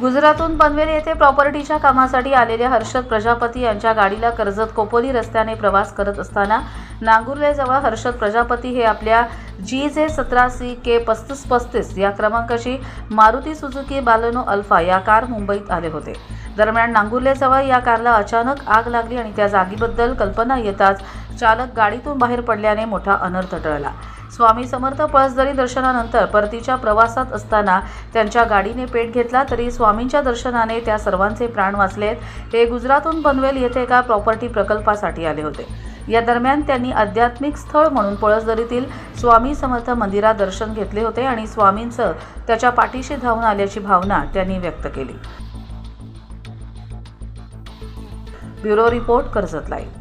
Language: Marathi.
गुजरातून पनवेल येथे प्रॉपर्टीच्या कामासाठी आलेल्या हर्षद प्रजापती यांच्या गाडीला कर्जत कोपोली रस्त्याने प्रवास करत असताना नांगुर्लेजवळ हर्षद प्रजापती हे आपल्या जी जे सतरा सी के पस्तीस पस्तीस या क्रमांकाची मारुती सुझुकी बालनो अल्फा या कार मुंबईत आले होते. दरम्यान नांगुर्लेजवळ या कारला अचानक आग लागली आणि त्या जागीबद्दल कल्पना येताच चालक गाडीतून बाहेर पडल्याने मोठा अनर्थ टळला. स्वामी समर्थ पळसदरी दर्शनानंतर परतीच्या प्रवासात असताना त्यांच्या गाडीने पेट घेतला तरी स्वामींच्या दर्शनाने त्या सर्वांचे प्राण वाचलेत. हे गुजरातहून पनवेल येथे एका प्रॉपर्टी प्रकल्पासाठी आले होते. या दरम्यान त्यांनी आध्यात्मिक स्थळ म्हणून पळसदरीतील स्वामी समर्थ मंदिरात दर्शन घेतले होते आणि स्वामींचं त्याच्या पाठीशी धावून आल्याची भावना त्यांनी व्यक्त केली. Bureau report Karjat live.